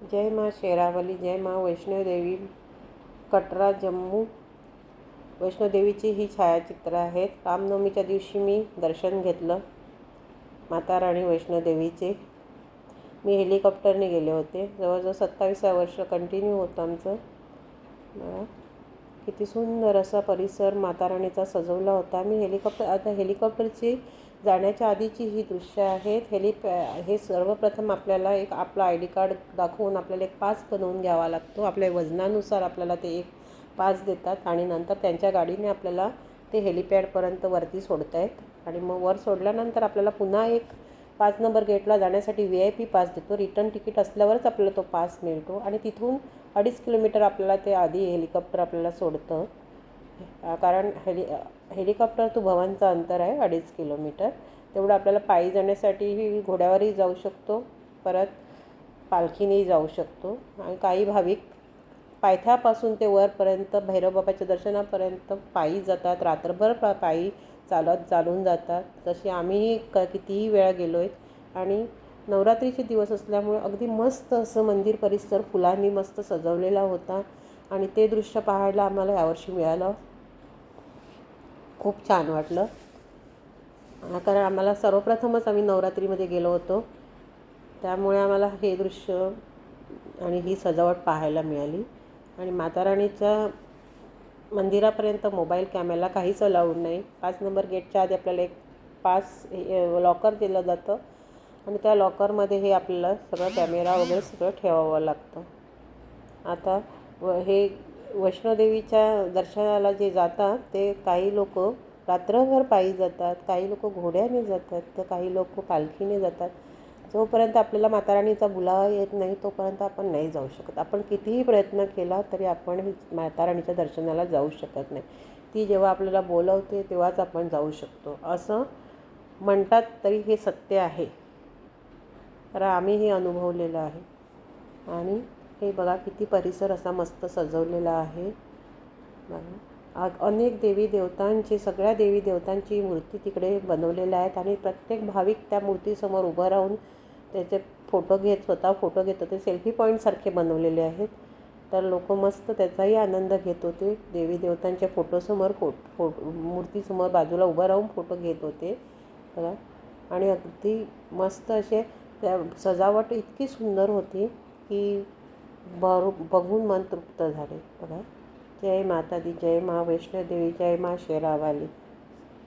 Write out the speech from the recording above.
जय माँ शेरावली जय माँ वैष्णोदेवी. कटरा जम्मू. वैष्णोदेवीची ही छायाचित्र आहेत. रामनवमीच्या दिवशी मी दर्शन घेतलं माता राणी वैष्णोदेवीचे. मी हेलिकॉप्टरने गेले होते. जवळजवळ सत्तावीसा वर्ष कंटिन्यू होतं आमचं. किती सुंदर असा परिसर माता राणीचा सजवला होता. मी हेलिकॉप्टर आता हेलिकॉप्टरची जाण्याच्या आधीची ही दृश्य आहेत. हेली हे सर्वप्रथम आपल्याला एक आपला आय डी कार्ड दाखवून आपल्याला एक पास बनवून घ्यावा लागतो. आपल्या वजनानुसार आपल्याला ते एक पास देतात आणि नंतर त्यांच्या गाडीने आपल्याला ते हेलिपॅडपर्यंत वरती सोडत आहेत आणि मग वर सोडल्यानंतर आपल्याला पुन्हा एक पाच नंबर गेटला जाण्यासाठी व्ही आय पी पास देतो. रिटर्न तिकीट असल्यावरच आपल्याला तो पास मिळतो. आणि तिथून अडीच किलोमीटर आपल्याला ते आधी हेलिकॉप्टर आपल्याला सोडतं. कारण हेलि हेलिकॉप्टर टू भवनचं अंतर आहे अडीच किलोमीटर. तेवढं आपल्याला पायी जाण्यासाठीही घोड्यावरही जाऊ शकतो परत पालखीनेही जाऊ शकतो. आणि काही भाविक पायथ्यापासून ते वरपर्यंत भैरवबाबाच्या दर्शनापर्यंत पायी जातात रात्रभर पा पायी चालत चालून जातात. तशी आम्हीही क कितीही वेळा गेलो आहे आणि नवरात्रीचे दिवस असल्यामुळे अगदी मस्त असं मंदिर परिसर फुलांनी मस्त सजवलेला होता. आणि ते दृश्य पाहायला आम्हाला यावर्षी मिळालं. खूप छान वाटलं. कारण आम्हाला सर्वप्रथमच आम्ही नवरात्रीमध्ये गेलो होतो. त्यामुळे आम्हाला हे दृश्य आणि ही सजावट पाहायला मिळाली. आणि माता राणीच्या मंदिरापर्यंत मोबाईल कॅमेरा काहीच अलाउड नाही. पाच नंबर गेटच्या आधी आपल्याला एक पास लॉकर दिलं जातं. आणि त्या लॉकरमध्ये हे आपल्याला सगळं कॅमेरा वगैरे सगळं ठेवावं लागतं. आता व हे वैष्णोदेवीच्या दर्शनाला जे जातात ते काही लोक रात्रभर पायी जातात काही लोक घोड्याने जातात तर काही लोक पालखीने जातात. जोपर्यंत आपल्याला माताराणीचा बुलावा येत नाही तोपर्यंत आपण नाही जाऊ शकत. आपण कितीही प्रयत्न केला तरी आपण माताराणीच्या दर्शनाला जाऊ शकत नाही. ती जेव्हा आपल्याला बोलवते तेव्हाच आपण जाऊ शकतो. असं म्हणतात तरी हे सत्य आहे. कारण आम्ही हे अनुभवलेलं आहे. आणि हे बघा किती परिसर असा मस्त सजवलेला आहे. बघा. अनेक देवी देवतांची सगळ्या देवी देवतांची मूर्ती तिकडे बनवलेल्या आहेत आणि प्रत्येक भाविक त्या मूर्तीसमोर उभं राहून त्याचे फोटो घेत स्वतः फोटो घेत होते सेल्फी पॉईंटसारखे बनवलेले आहेत. तर लोक मस्त त्याचाही आनंद घेत होते. देवी देवतांच्या फोटोसमोर फो फो मूर्तीसमोर बाजूला उभं राहून फोटो घेत होते. बघा. आणि अगदी मस्त असे त्या सजावट इतकी सुंदर होती की बर बघून मन तृप्त झाले. बघा. जय माता दी जय मा वैष्णोदेवी जय मा शेरावाली.